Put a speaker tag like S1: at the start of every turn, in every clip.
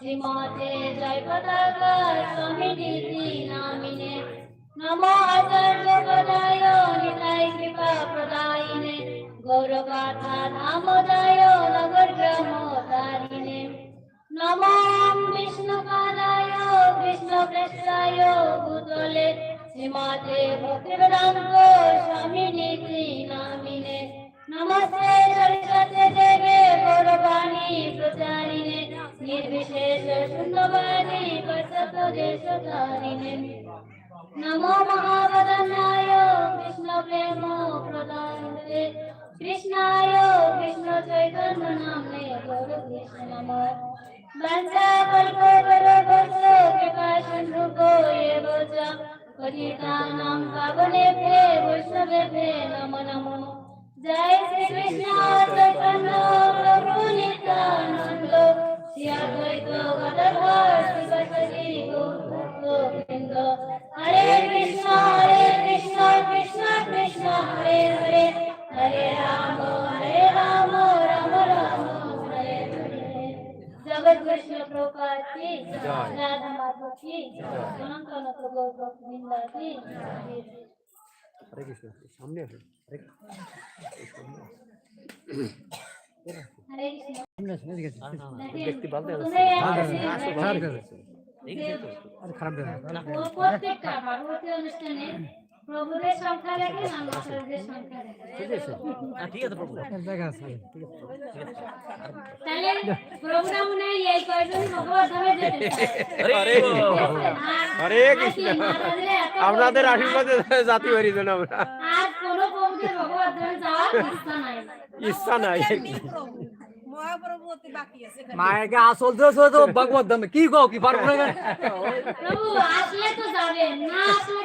S1: श्रीमते जयपदस्वामिनिधि नामिने नमो आचार्यपदाय निताय कृपाप्रदायिने गौरवाथा धामोदाय नगरग्रमोदारिणे नमो विष्णुपादाय विष्णुप्रेष्ठाय भूतले श्रीमते भक्तिवेदान्त स्वामिनिधि नामिने নমস্তে সরস্বতী দেবে পরবাণী প্রচারিণে নির্বিশেষ শূন্যবাণী পর্ষদেশ তারিণে নমো মহাবদনায় কৃষ্ণ প্রেম প্রদান কৃষ্ণায় কৃষ্ণ চৈতন্য নামে কৃষ্ণ নম বংশা কল্প বরবচ কৃপা বৈষ্ণবে ভে নমো जय श्री कृष्ण चैतन्य प्रभु नित्यानंद श्री अद्वैत गदाधर श्री गोविंद हरे कृष्ण हरे कृष्ण कृष्ण कृष्ण हरे हरे हरे राम हरे राम राम राम हरे हरे जगत कृष्ण प्रभुपाद की राधा माधव की अनंत अनंत गौरव वृंदा की হরে কৃষ্ণ সামনে আসুন
S2: হরে খারাপ प्रभु दे संख्या लगे मानवा दे संख्या देखे ठीक है प्रभु एक जगह चले ठीक है ताले प्रभुणाम ने यही কই দনি ভগবাত নামে
S3: जते हरे हरे हमरा दे आशीर्वाद दे जाति भरी जने हमरा
S2: আর কোন কোন্কে ভগবাত দন চাও ইসসান আই
S3: ইসসান আই মহা প্রভু অতি বাকি আছে মা আগে আসল দোসো তো ভগবাত নামে কি কও কি পারুগন
S2: প্রভু আসলে তো যাবে না আসলে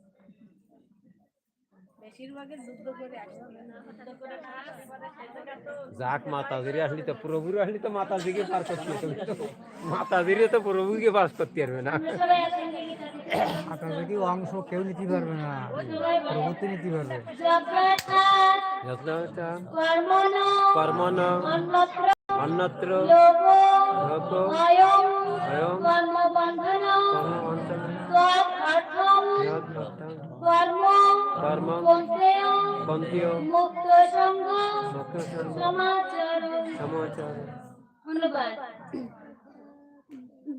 S3: যাক মাতাজিরে আসলি তো প্রভুর আসলি তো মাতাজিকে পার করতে তুমি তো মাতাজিরে তো প্রভুকে পার করতে পারবে না মাতাজিকে অংশ কেউ নিতে পারবে না প্রভু তো নিতে পারবে কর্মণ অন্যত্র
S1: লোক অয়ং কর্মবন্ধ ধর্ম মুক্ত সংঘ মুক্ত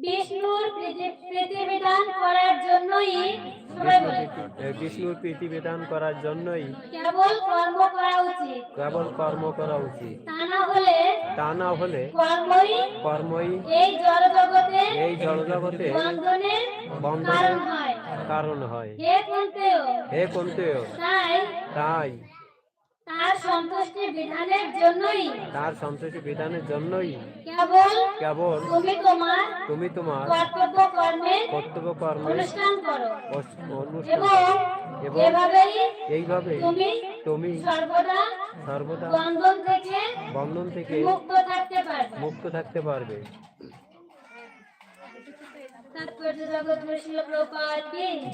S1: বিষ্ণুর প্রীতি প্রীতি করার জন্যই
S3: বিষ্ণুর প্রীতি বিধান করার জন্যই
S1: কেবল কর্ম করা উচিত
S3: কেবল কর্ম করা উচিত
S1: তা না হলে
S3: তা না হলে কর্মই কর্মই
S1: এই জড় জগতে এই জড় বন্ধনের
S3: বন্ধনের কারণ হয়
S1: হে কোনতেও
S3: হে কোনতেও তাই তাই
S1: তার সন্তুষ্টি বিধানের জন্যই
S3: তার সন্তুষ্টি বিধানের জন্যই কেবল কেবল
S1: তুমি তোমার তুমি তোমার কর্তব্য কর্মে
S3: কর্তব্য কর্মে
S1: অনুষ্ঠান করো এবং এভাবেই এইভাবে তুমি তুমি
S3: সর্বদা সর্বদা বন্ধন থেকে বন্ধন থেকে
S1: মুক্ত থাকতে পারবে
S3: মুক্ত থাকতে পারবে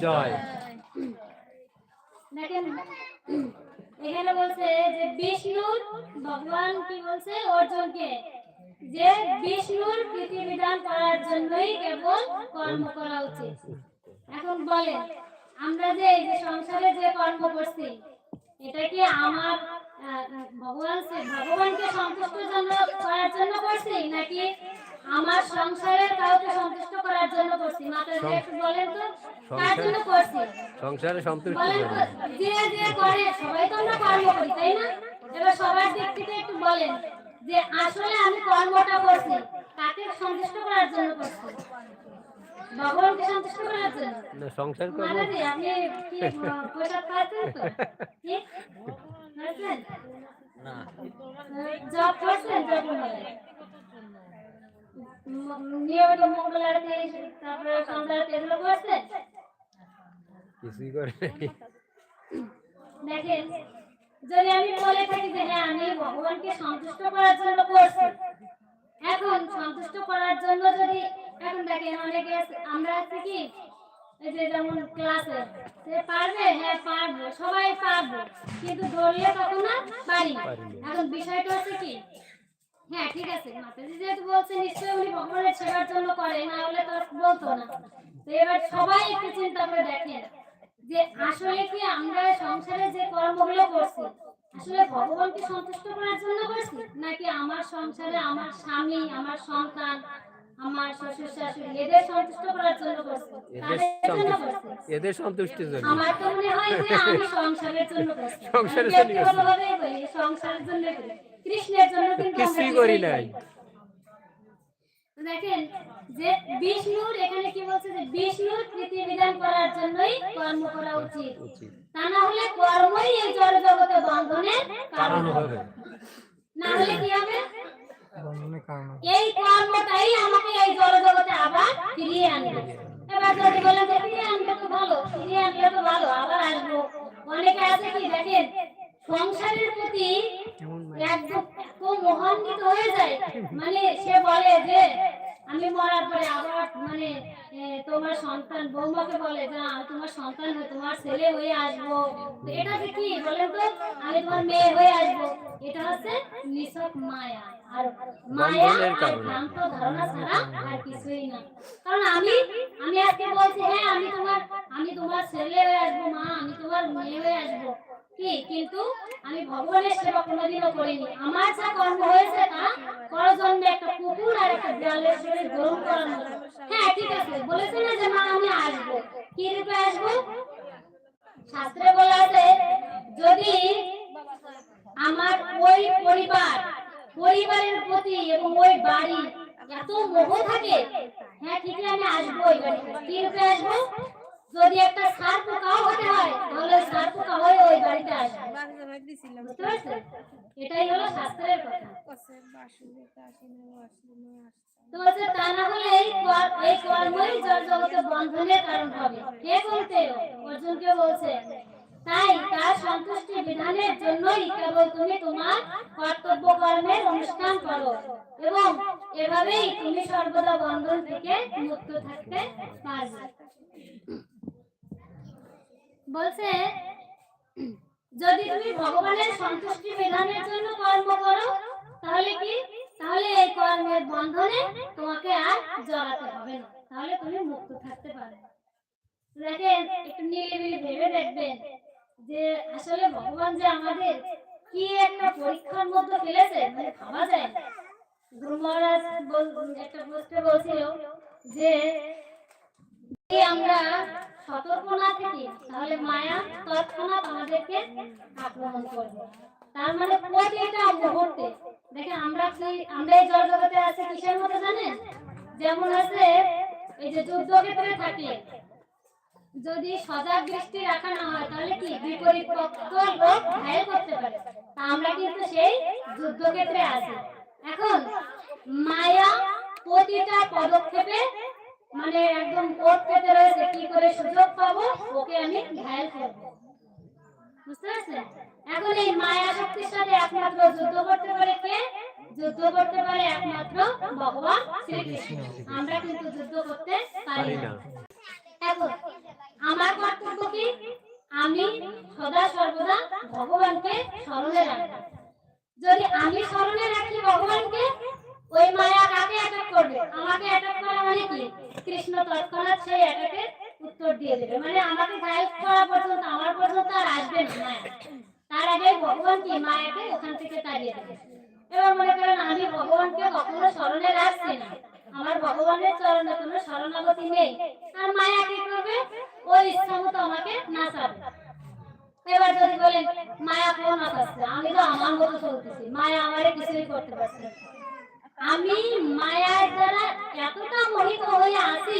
S3: জয়
S1: দেখেন এখানে বলছে যে বিষ্ণুর ভগবান কি বলছে অর্জুনকে যে বিষ্ণুর পৃথিবীদান করার জন্যই কেবল কর্ম করা উচিত এখন বলেন আমরা যে এই যে সংসারে যে কর্ম করছি এটা কি আমার ভগবান ভগবানকে সন্তুষ্ট জন্য করার জন্য করছি নাকি আমার সংসারে কাউকে সন্তুষ্ট করার জন্য করছি মাত্র একটু বলেন তো কার জন্য করছি
S3: সংসারে সন্তুষ্ট
S1: বলেন তো যে যে করে সবাই তো আমরা কর্ম করি তাই না এবার সবার দিক থেকে একটু বলেন যে আসলে আমি কর্মটা করছি কাকে সন্তুষ্ট করার জন্য করছি ভগবানকে সন্তুষ্ট করার জন্য সংসার কর্ম আপনি কি পোশাক খাচ্ছেন না জব করছেন জব নিয়মিত মঙ্গল আরতি তারপরে সন্ধ্যা দেখেন যদি আমি বলে থাকি যে হ্যাঁ আমি ভগবানকে সন্তুষ্ট করার জন্য করছি এখন সন্তুষ্ট করার জন্য যদি এখন দেখেন অনেকে আমরা আছি কি যে যেমন ক্লাসে সে পারবে হ্যাঁ পারবো সবাই পারবো কিন্তু ধরলে তখন না পারি এখন বিষয়টা হচ্ছে কি হ্যাঁ ঠিক আছে মাতাজি যেহেতু বলছে নিশ্চয়ই উনি ভগবানের সেবার জন্য করেন না হলে তো বলতো না তো এবার সবাই একটু চিন্তা করে দেখেন যে আসলে কি আমরা সংসারে যে কর্মগুলো করছি আসলে ভগবানকে সন্তুষ্ট করার জন্য করছি নাকি আমার সংসারে আমার স্বামী আমার সন্তান
S3: এদের সন্তুষ্টির জন্য সংসারের জন্য কিছুই করি নাই
S1: দেখেন যে বিষ্ণুর এখানে কি বলছে যে বিষ্ণুর বিধান করার জন্যই কর্ম করা উচিত তা না হলে কর্মই এই জড় জগতে বন্ধনের কারণ হবে না হলে কি হবে এই কর্মটাই আমাকে এই জড়জগতে আবার ফিরিয়ে আনবে এবার যদি বলেন যে ফিরিয়ে আনলে তো ভালো ফিরিয়ে আনলে তো ভালো আবার আসবো অনেকে আছে কি দেখেন সংসারের প্রতি এত মহান্বিত হয়ে যায় মানে সে বলে যে আমি মরার পরে আবার মানে তোমার সন্তান বৌমাকে বলে যে তোমার সন্তান তোমার ছেলে হয়ে আসবো এটা যে কি বলে তো আমি তোমার মেয়ে হয়ে আসবো এটা হচ্ছে নিছক মায়া আর মায়া আর ভ্রান্ত ধারণা ছাড়া আর কিছুই না কারণ আমি আমি আজকে বলছি হ্যাঁ আমি তোমার আমি তোমার ছেলে হয়ে আসবো মা আমি তোমার মেয়ে হয়ে আসবো কিন্তু আমি ভগবানের সেবা কোনোদিনও করিনি আমার যা কর্ম হয়েছে তা করজন্মে একটা কুকুর আর একটা বিড়ালের শরীর গ্রহণ করার হ্যাঁ ঠিক আছে বলেছে না যে মা আমি আসবো কি রূপে আসবো শাস্ত্রে বলা আছে যদি আমার ওই পরিবার পরিবারের প্রতি এবং ওই বাড়ি এত মোহ থাকে হ্যাঁ ঠিক আছে আমি আসবো ওই কি রূপে আসবো যদি একটা সার পোকা হতে হয় তাহলে সার পোকা হয়ে ওই বাড়িতে আসে এটাই হলো শাস্ত্রের কথা তো তা না হলে এই কর্মই জল বন্ধনের কারণ হবে কে বলতে অর্জুনকে বলছে তাই তার সন্তুষ্টি বিধানের জন্যই কেবল তুমি তোমার কর্তব্য কর্মের অনুষ্ঠান করো এবং এভাবেই তুমি সর্বদা বন্ধন থেকে মুক্ত থাকতে পারবে বলছে যদি তুমি ভগবানের সন্তুষ্টি মেলানোর জন্য কর্ম করো তাহলে কি তাহলে এই কর্মের বন্ধনে তোমাকে আর জড়াতে হবে না তাহলে তুমি মুক্ত থাকতে পারবে দেখেন একটু নিরিবিলি ভেবে দেখবেন যে আসলে ভগবান যে আমাদের কি একটা পরীক্ষার মধ্যে ফেলেছে মানে ভাবা যায় মহারাজ একটা প্রশ্নে বলছিল যে আমরা সতর্ক না থাকি তাহলে মায়া তৎক্ষণাৎ আমাদেরকে আক্রমণ করবে তার মানে প্রতিটা মুহূর্তে দেখেন আমরা কি আমরা এই জল জগতে কিসের মতো জানেন যেমন আছে এই যে যুদ্ধ ক্ষেত্রে থাকে যদি সজাগ দৃষ্টি রাখা না হয় তাহলে কি বিপরীত পক্ষ লোক ঘায়ে করতে পারে আমরা কিন্তু সেই যুদ্ধক্ষেত্রে আছি এখন মায়া প্রতিটা পদক্ষেপে মানে একদম কোর্ট পেতে রয়েছে কি করে সুযোগ পাবো ওকে আমি ঘায়ল করবো এখন এই মায়া শক্তির সাথে একমাত্র যুদ্ধ করতে পারে কে যুদ্ধ করতে পারে একমাত্র ভগবান শ্রীকৃষ্ণ আমরা কিন্তু যুদ্ধ করতে পারি না এখন আমার কর্তব্য কি আমি সদা সর্বদা ভগবানকে স্মরণে রাখি যদি আমি স্মরণে রাখি ভগবানকে ওই মায়া কাকে অ্যাটাক করবে আমাকে অ্যাটাক করা মানে কি কৃষ্ণ তৎক্ষণাৎ সেই অ্যাটাকের উত্তর দিয়ে দেবে মানে আমাকে গাইড করা পর্যন্ত আমার পর্যন্ত আর আসবে না মায়া তার আগে ভগবান কি মায়াকে ওখান থেকে তাড়িয়ে দেবে এবার মনে করেন আমি ভগবানকে কখনো স্মরণে রাখছি না আমার ভগবানের চরণে কোনো শরণাগতি নেই আর মায়া কি করবে ওই ইচ্ছা মতো আমাকে নাচাবে এবার যদি বলেন মায়া কোন আসছে আমি তো আমার মতো চলতেছি মায়া আমারে কিছুই করতে পারছে না আমি মায়ার দ্বারা এতটা মোহিত হয়ে আছি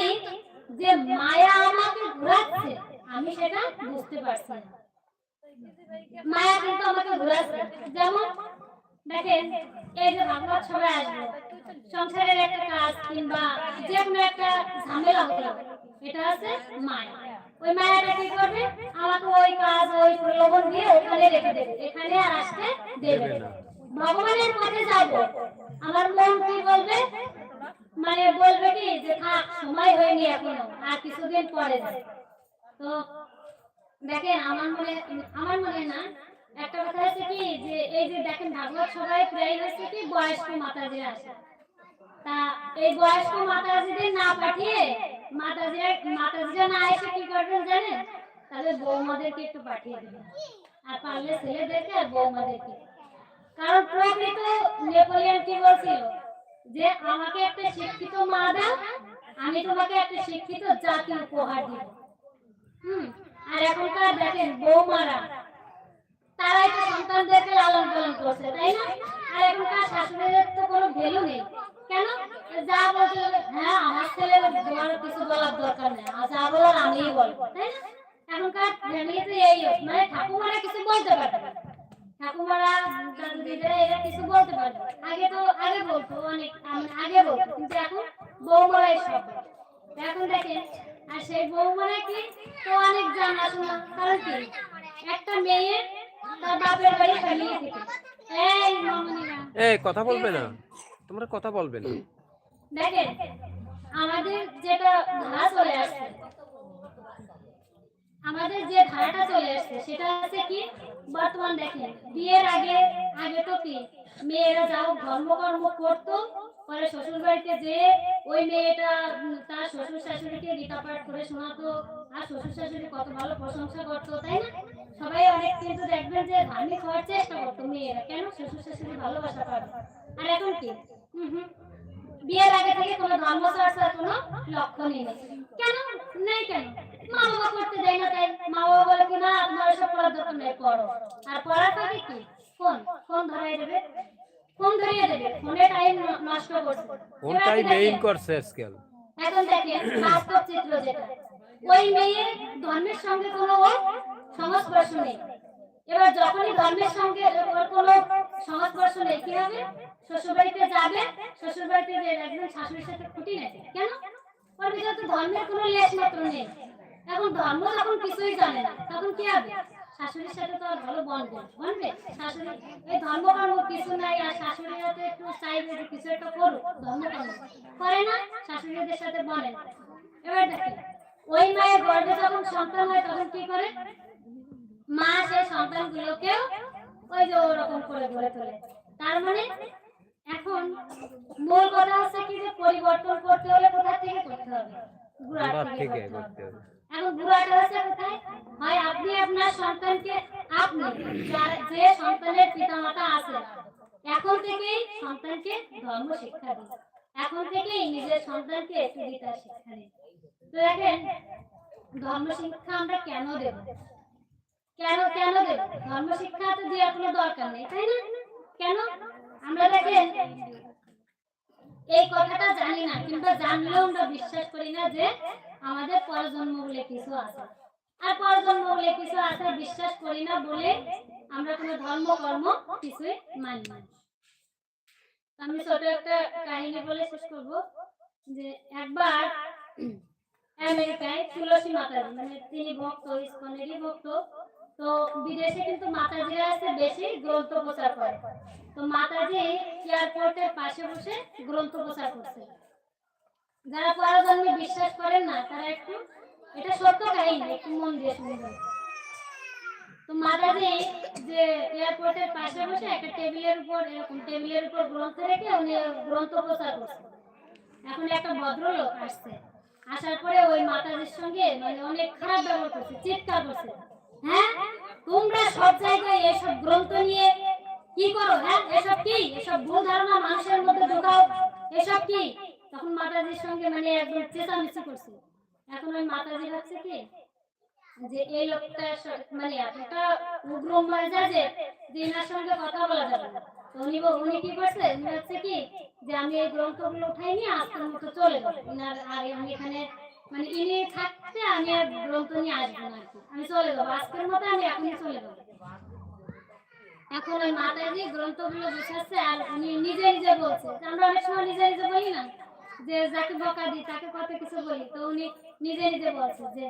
S1: যে মায়া আমাকে ঘোরাচ্ছে আমি সেটা বুঝতে পারছি না মায়া কিন্তু আমাকে ঘোরাচ্ছে যেমন দেখেন এই যে ভাবনা সবাই আসবো সংসারের একটা কাজ কিংবা যে কোনো একটা ঝামেলা হলো এটা আছে মায়া ওই মায়াটা কি করবে আমাকে ওই কাজ ওই প্রলোভন দিয়ে ওখানে রেখে দেবে এখানে আর আসতে দেবে না ভগবানের পথে যাব আমার মন কি বলবে মানে বলবে কি যে থাক সময় হয়নি এখনো আর কিছুদিন পরে তো দেখেন আমার মনে আমার মনে না একটা কথা হচ্ছে কি যে এই যে দেখেন ভাগবত সবাই প্রায় হচ্ছে কি বয়স্ক মাতাজি আসে তা এই বয়স্ক মাতাজিদের না পাঠিয়ে মাতাজিরা মাতাজিরা না এসে কি করবেন জানেন তাহলে বৌমাদেরকে একটু পাঠিয়ে দেবেন আর পারলে ছেলেদেরকে আর বৌমাদেরকে কারণ প্রকৃত নেপোলিয়ান কি বলছিল যে আমাকে একটা শিক্ষিত মা দাও আমি তোমাকে একটা শিক্ষিত জাতি উপহার দিব হুম আর এখনকার দেখেন বৌমারা তারাই তো সন্তানদেরকে লালন পালন করছে তাই না আর এখনকার শাশুড়িদের তো কোনো ভ্যালু নেই কেন যা বলছে হ্যাঁ আমার ছেলে তোমার কিছু বলার দরকার নেই আর যা বলার আমিই বলবো তাই না এখনকার ফ্যামিলিতে এই মানে ঠাকুমারা কিছু বলতে পারবে ঠাকুমারা দিদিরা এরা কিছু বলতে আগে তো আগে বলতো অনেক আগে বলতো কিন্তু এখন বৌমারাই সব এখন দেখেন আর সেই বৌমারা কি তো অনেক কারণ কি একটা মেয়ে তার বাপের বাড়ি ফ্যামিলি থেকে এই মামনিরা
S3: এই কথা বলবে না তোমরা কথা বলবে না
S1: দেখেন আমাদের যেটা ভাষা চলে আসছে আমাদের যে ধারাটা চলে আসছে সেটা আছে কি বর্তমান দেখেন বিয়ের আগে আগে তো কি মেয়েরা যাও ধর্মকর্ম করতো পরে শ্বশুর বাড়িতে যে ওই মেয়েটা তার শ্বশুর শাশুড়িকে গীতা পাঠ করে শোনাতো আর শ্বশুর শাশুড়ি কত ভালো প্রশংসা করতো তাই না সবাই অনেক কিন্তু দেখবেন যে ধার্মিক হওয়ার চেষ্টা করতো মেয়েরা কেন শ্বশুর শাশুড়ি ভালোবাসা পাবে আর এখন কি হুম হুম বিয়ের আগে থেকে কোনো ধর্ম চর্চার কোনো লক্ষ্য নেই কেন নেই কেন মা বাবা করতে দেয় না তাই মা বাবা বলে কি না তোমার সব পড়ার দরকার নেই পড়ো আর পড়ার থাকে কি ফোন ফোন ধরাই দেবে ফোন ধরিয়ে দেবে ফোনে টাইম নষ্ট করছে
S3: ফোন টাইম মেইন করছে আজকাল
S1: এখন দেখে বাস্তব চিত্র যেটা ওই মেয়ে ধর্মের সঙ্গে কোনো সংস্পর্শ নেই এবার যখনই ধর্মের সঙ্গে ওর কোনো সংস্পর্শ নেই কি হবে শ্বশুরবাড়িতে যাবে শ্বশুরবাড়িতে যে একজন শাশুড়ির সাথে খুঁটি নেবে কেন ওর ভিতরে তো ধর্মের কোনো লেশ মাত্র নেই এখন ধর্ম যখন কিছুই জানে না তখন কি হবে শাশুড়ির সাথে তো আর ভালো বন্ধ বলবে শাশুড়ি এই ধর্মকর্ম কিছু নাই আর শাশুড়ির সাথে একটু চাইবে যে কিছু একটা করুক ধর্মকর্ম করে না শাশুড়িদের সাথে বলে এবার দেখেন ওই মায়ের গর্ভে যখন সন্তান হয় তখন কি করে মা সে সন্তানগুলোকেও ওই যে ওরকম করে গড়ে তোলে তার মানে এখন মূল কথা হচ্ছে কি যে পরিবর্তন করতে হলে কোথা থেকে করতে হবে করতে হবে এখন গুড়াটা হচ্ছে কোথায় হয় আপনি আপনার সন্তানকে আপনি যে সন্তানের পিতামাতা আছে এখন থেকেই সন্তানকে ধর্ম শিক্ষা দিন এখন থেকেই নিজের সন্তানকে শিক্ষা তো দেখেন ধর্ম শিক্ষা আমরা কেন দেব কেন কেন দেব ধর্ম শিক্ষা তো দেওয়ার কোনো দরকার নেই তাই না কেন আমরা দেখেন এই কথাটা জানি না কিন্তু জানলেও আমরা বিশ্বাস করি না যে আমাদের পরজন্ম বলে কিছু আছে আর পরজন্ম বলে কিছু আছে বিশ্বাস করি না বলে আমরা কোনো ধর্ম কর্ম কিছুই মানি না আমি ছোট একটা কাহিনী বলে শেষ করবো যে একবার আমেরিকায় তুলসী মাতা মানে তিনি ভক্ত ইস্কনেরই ভক্ত তো বিদেশে কিন্তু মাতাজিরা আছে বেশি গ্রন্থ প্রচার করে তো মাতাজি এয়ারপোর্টের পাশে বসে গ্রন্থ প্রচার করছে যারা পরজন্মে বিশ্বাস করেন না তারা একটু এটা সত্য কাহিনী একটু মন দিয়ে শুনবেন তো মাতাজি যে এয়ারপোর্টের পাশে বসে একটা টেবিলের উপর এরকম টেবিলের উপর গ্রন্থ রেখে উনি গ্রন্থ প্রচার করছে এখন একটা ভদ্রলোক আসছে আসার পরে ওই মাতাজির সঙ্গে মানে অনেক খারাপ ব্যবহার করছে চিৎকার করছে হ্যাঁ তোমরা সব জায়গায় এসব গ্রন্থ নিয়ে কি করো হ্যাঁ এসব কি এসব ভুল ধারণা মানুষের মধ্যে ঢোকাও এসব কি তখন মাতাজির সঙ্গে মানে একদম চেঁচামেচি করছে এখন ওই মাতাজি ভাবছে কি যে এই লোকটা মানে এতটা উগ্র মেজাজে যে এনার সঙ্গে কথা বলা যাবে না উনি উনি কি করছে উনি হচ্ছে কি যে আমি এই গ্রন্থগুলো উঠাই নিয়ে আজকের মতো চলে যাবো আর আমি এখানে মানে এ থাকতে আমি আর গ্রন্থ নিয়ে আসবো না আমি চলে যাবো আজকের মতো আমি এখনই চলে যাবো এখন ওই মাতাজি গ্রন্থগুলো বসাচ্ছে আর উনি নিজে নিজে বলছে আমরা অনেক সময় নিজে নিজে বলি না যে যাকে বকা দিই তাকে কত কিছু বলি তো উনি নিজে নিজে বলছে যে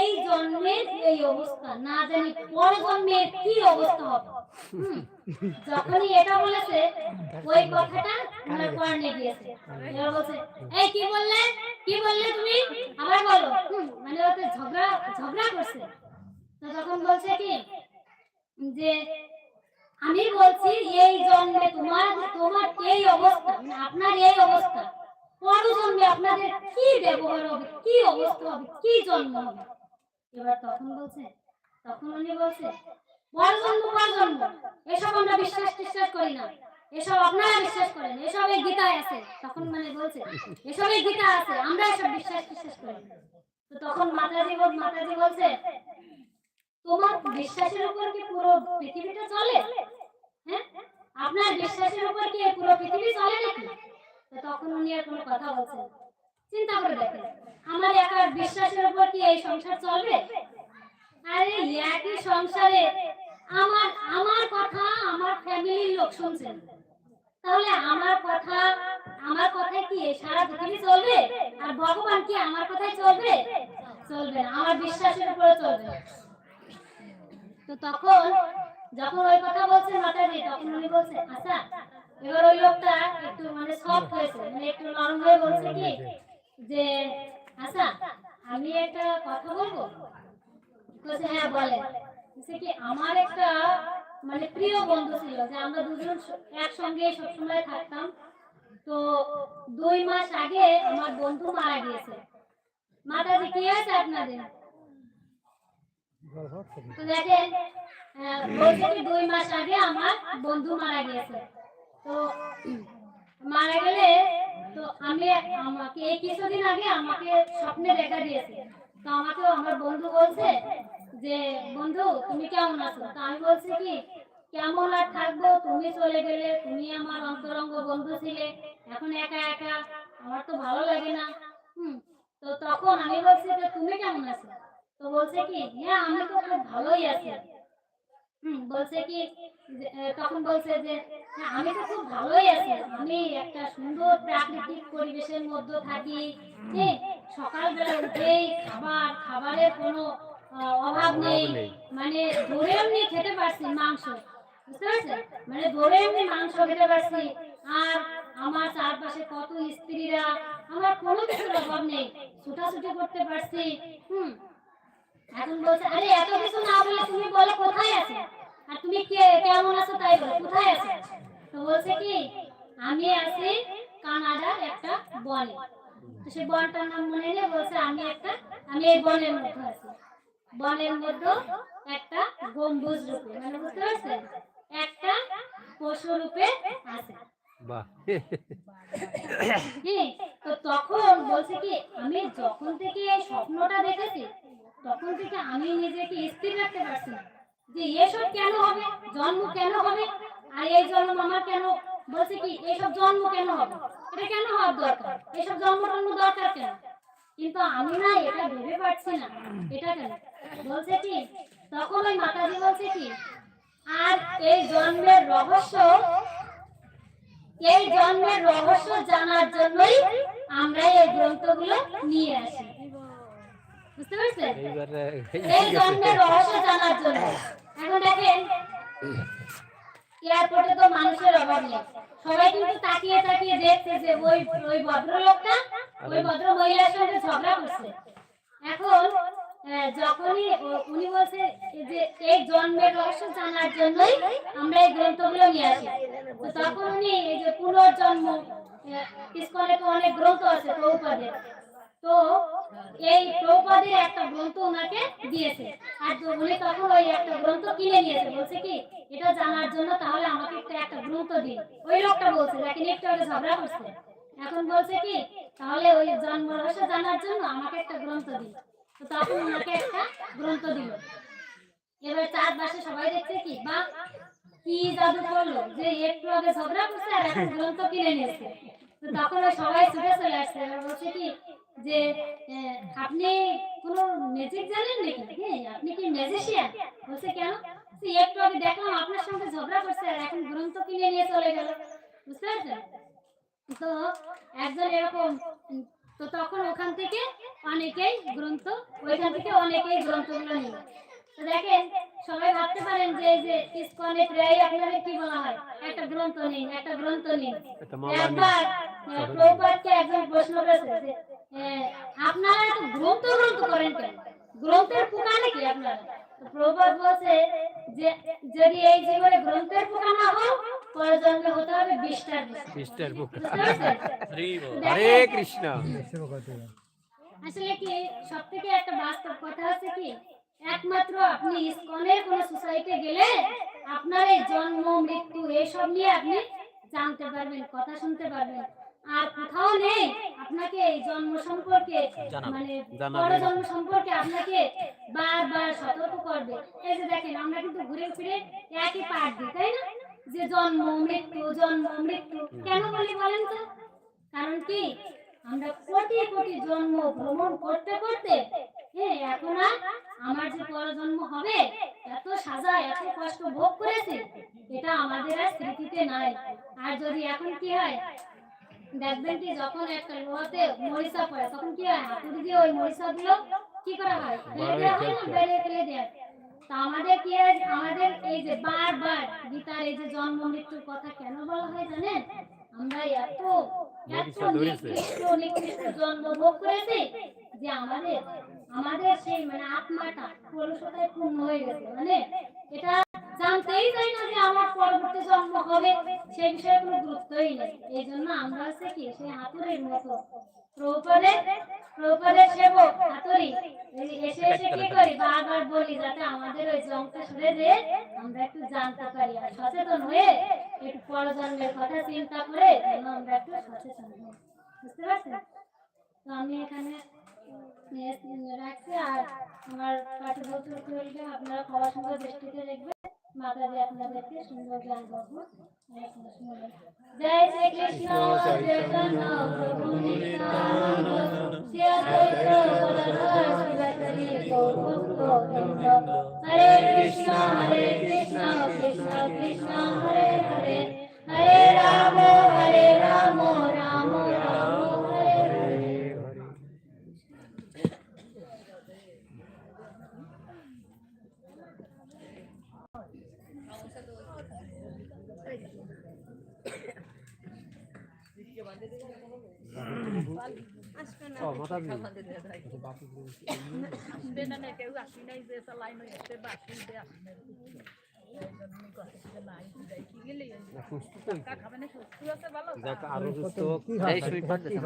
S1: এই জন্মের এই অবস্থা না জানি পরে জন্মের কি অবস্থা হবে যখনই এটা বলেছে ওই কথাটা আমার কর্ণে দিয়েছে বলছে এই কি বললে কি বললে তুমি আবার বলো মানে ওতে ঝগড়া ঝগড়া করছে তো তখন বলছে কি যে আমি বলছি এই জন্মে তোমার তোমার এই অবস্থা মানে আপনার এই অবস্থা পর জন্মে আপনাদের কি ব্যবহার হবে কি অবস্থা হবে কি জন্ম হবে এবার তখন বলছে তখন উনি বলছে পর জন্ম পর জন্ম এসব আমরা বিশ্বাস টিশ্বাস করি না এসব আপনারা বিশ্বাস করেন এসব এই গীতায় আছে তখন মানে বলছে এসব এই গীতা আছে আমরা এসব বিশ্বাস টিশ্বাস করি তো তখন মাতাজি বল মাতাজি বলছে তোমার বিশ্বাসের উপর কি পুরো পৃথিবীটা চলে হ্যাঁ আপনার বিশ্বাসের উপর কি পুরো পৃথিবী চলে নাকি তখন উনি আর কোনো কথা বলছেন চিন্তা করে দেখেন আমার একার বিশ্বাসের উপর কি এই সংসার চলবে আরে একই সংসারে আমার আমার কথা আমার ফ্যামিলির লোক শুনছেন তাহলে আমার কথা আমার কথা কি সারা পৃথিবী চলবে আর ভগবান কি আমার কথাই চলবে চলবে আমার বিশ্বাসের উপর চলবে তো তখন যখন ওই কথা বলছেন মাতাজি তখন উনি বলছে আচ্ছা এবার ওই লোকটা একটু মানে সফট হয়েছে মানে একটু নরম হয়ে বলছে কি যে আচ্ছা আমি একটা কথা বলবো বলছে হ্যাঁ বলে বলছে কি আমার একটা মানে প্রিয় বন্ধু ছিল যে আমরা দুজন একসঙ্গে সবসময় থাকতাম তো দুই মাস আগে আমার বন্ধু মারা গিয়েছে মাতাজি কি হয়েছে আপনাদের তো দেখেন বলছে কি দুই মাস আগে আমার বন্ধু মারা গিয়েছে তো মারা গেলে তো আমি আমাকে এই কিছুদিন আগে আমাকে স্বপ্নে দেখা দিয়েছে তো আমাকে আমার বন্ধু বলছে যে বন্ধু তুমি কেমন আছো তো আমি বলছি কি কেমন আর থাকবো তুমি চলে গেলে তুমি আমার অন্তরঙ্গ বন্ধু ছিলে এখন একা একা আমার তো ভালো লাগে না হুম তো তখন আমি বলছি যে তুমি কেমন আছো তো বলছে কি হ্যাঁ আমি তো খুব ভালোই আছি হুম বলছে কি তখন বলছে যে হ্যাঁ, আমি তো খুব ভালোই আছি আমি একটা সুন্দর প্রাকৃতিক পরিবেশের মধ্যে থাকি হ্যাঁ, সকালবেলা উঠেই খাবার খাবারের কোনো অভাব নেই মানে ধরে এমনি খেতে পারছি মাংস বুঝতে পারছেন মানে ধরে এমনি মাংস খেতে পারছি আর আমার চারপাশে কত স্ত্রীরা আমার কোনো কিছুর অভাব নেই ছোটাছুটি করতে পারছি হুম এখন বলছে আরে এত কিছু না বলে তুমি বলো কোথায় আছে আর তুমি কে কেমন আছো তাই বলো কোথায় আছে তো বলছে কি আমি আছি কানাডার একটা বনে তো সেই বনটার নাম মনে নেই বলছে আমি একটা আমি এই বনের মধ্যে আছি বনের মধ্যে একটা গম্বুজ রূপে মানে বুঝতে পারছেন একটা পশু রূপে আছে হ্যাঁ, তো তখন বলছে কি আমি যখন থেকে এই স্বপ্নটা দেখেছি তখন থেকে আমি নিজেকে স্থির রাখতে পারছি না যে এসব কেন হবে জন্ম কেন হবে আর এই জন্ম আমার কেন বলছে কি এইসব জন্ম কেন হবে এটা কেন হওয়ার দরকার এইসব জন্ম জন্ম দরকার কেন কিন্তু আমি না এটা ভেবে পারছি না এটা কেন বলছে কি তখন ওই মাতাজি বলছে কি আর এই জন্মের রহস্য এই জন্মের রহস্য জানার জন্যই আমরা এই গ্রন্থগুলো নিয়ে আসি বুঝতে পারছেন এই জন্মের রহস্য জানার জন্য এখন দেখেন এয়ারপোর্টে তো মানুষের অভাব নেই সবাই কিন্তু তাকিয়ে তাকিয়ে দেখছে যে ওই ওই ভদ্রলোকটা ওই ভদ্র মহিলার সঙ্গে ঝগড়া করছে এখন যখনই উনি বলছে যে এই জন্মের রহস্য জানার জন্যই আমরা এই গ্রন্থগুলো নিয়ে আসি তো তখন উনি এই যে পুনর্জন্ম ইস্কনে তো অনেক গ্রন্থ আছে প্রভুপাদের তো এই প্রভুপাদের একটা গ্রন্থ ওনাকে দিয়েছে আর উনি তখন ওই একটা গ্রন্থ কিনে নিয়েছে বলছে কি এটা জান জন্য তাহলে আমাকে একটা একটা গুরুত্ব দিন ওই লোকটা বলছে যাকে একটু আগে ঝগড়া করছে এখন বলছে কি তাহলে ওই জন্ম রহস্য জানার জন্য আমাকে একটা গ্রন্থ দিন তো তখন আমাকে একটা গ্রন্থ দিল এবার চারপাশে সবাই দেখছে কি বা কি জাদু করলো যে একটু আগে ঝগড়া করছে আর একটা গ্রন্থ কিনে নিয়েছে তো তখন সবাই ছুটে চলে আসছে এবার বলছে কি যে আপনি কোনো ম্যাজিক জানেন নাকি হ্যাঁ, আপনি কি ম্যাজিশিয়ান বলছে কেন একটু আগে দেখলাম আপনার সঙ্গে ঝগড়া করছে আর এখন গ্রন্থ কিনে নিয়ে চলে গেল বুঝতে পারছেন তো একজন এরকম তো তখন ওখান থেকে অনেকেই গ্রন্থ ওইখান থেকে অনেকেই গ্রন্থগুলো নিল তো দেখেন সবাই ভাবতে পারেন যে যে ইসকনে প্রায় আপনাদের কি বলা হয় একটা গ্রন্থ নেই একটা গ্রন্থ নেই একবার প্রভুপাদকে একজন প্রশ্ন করেছে যে আপনারা এত গ্রন্থ গ্রন্থ করেন কেন গ্রন্থের পোকা নাকি আপনারা প্রবাদ বলছে যে যদি এই জীবনে গ্রন্থের পোকা না হও হতে হবে বিষ্টার বিষ্টার পোকা হরে কৃষ্ণ আসলে কি একটা বাস্তব কথা কি একমাত্র আপনি ইসকনের কোন গেলে আপনার এই জন্ম মৃত্যু এসব নিয়ে আপনি জানতে পারবেন কথা শুনতে পারবেন আর কোথাও নেই আপনাকে এই জন্ম সম্পর্কে মানে বড় জন্ম সম্পর্কে আপনাকে বারবার শত করবে এই যে দেখেন আমরা কিন্তু ঘুরে ফিরে একই পাঠ দিই তাই না যে জন্ম মৃত্যু জন্ম মৃত্যু কেন বলি বলেন তো কারণ কি আমরা কোটি কোটি জন্ম ভ্রমণ করতে করতে হ্যাঁ এখন আর আমার যে পরজন্ম হবে এত সাজা এত কষ্ট ভোগ করেছে এটা আমাদের আর স্মৃতিতে নাই আর যদি এখন কি হয় দেখবেন কি যখন একটা লোহাতে মরিচা পড়ে তখন কি হয় হাতুড়ি দিয়ে ওই মরিচা গুলো কি করা হয় ফেলে দেওয়া হয় না ফেলে ফেলে দেওয়া আমাদের কি আমাদের এই যে বারবার গীতার এই যে জন্ম মৃত্যুর কথা কেন বলা হয় জানেন আমরা এত আমাদের আমাদের সেই মানে আত্মাটা হয়ে গেছে মানে এটা জানতেই চাই না যে আমার পরবর্তী জন্ম হবে সেই বিষয়ে কোনো এই জন্য আমরা কি সেই হাতুড়ের মতো প্রবলে প্রবলে এসে এসে কি করি বারবার বলি যাতে আমাদের ওই জংটা সরে যে আমরা একটু জানতে পারি আর সচেতন হয়ে একটু পরজন্মের কথা চিন্তা করে যেন আমরা একটু সচেতন হই বুঝতে পারছেন তো আমি এখানে রাখছি আর আমার পাঠ্যপুস্তক আপনারা খাওয়া সঙ্গে দৃষ্টিতে দেখবেন মাতাজি আপনাদেরকে সুন্দর জ্ঞান করবো જય શ્રી કૃષ્ણ ચૈતન્ય પ્રભુ નિત્યાનંદ શ્રી અદ્વૈત ગૌર હરે કૃષ્ણ હરે કૃષ્ણ કૃષ્ણ કૃષ્ણ હરે আসবে না না কেউ আসি নাই যে চালাই নই আসতে বা আসি যে আসি না সুস্থ খাবে না সুস্থ আছে ভালো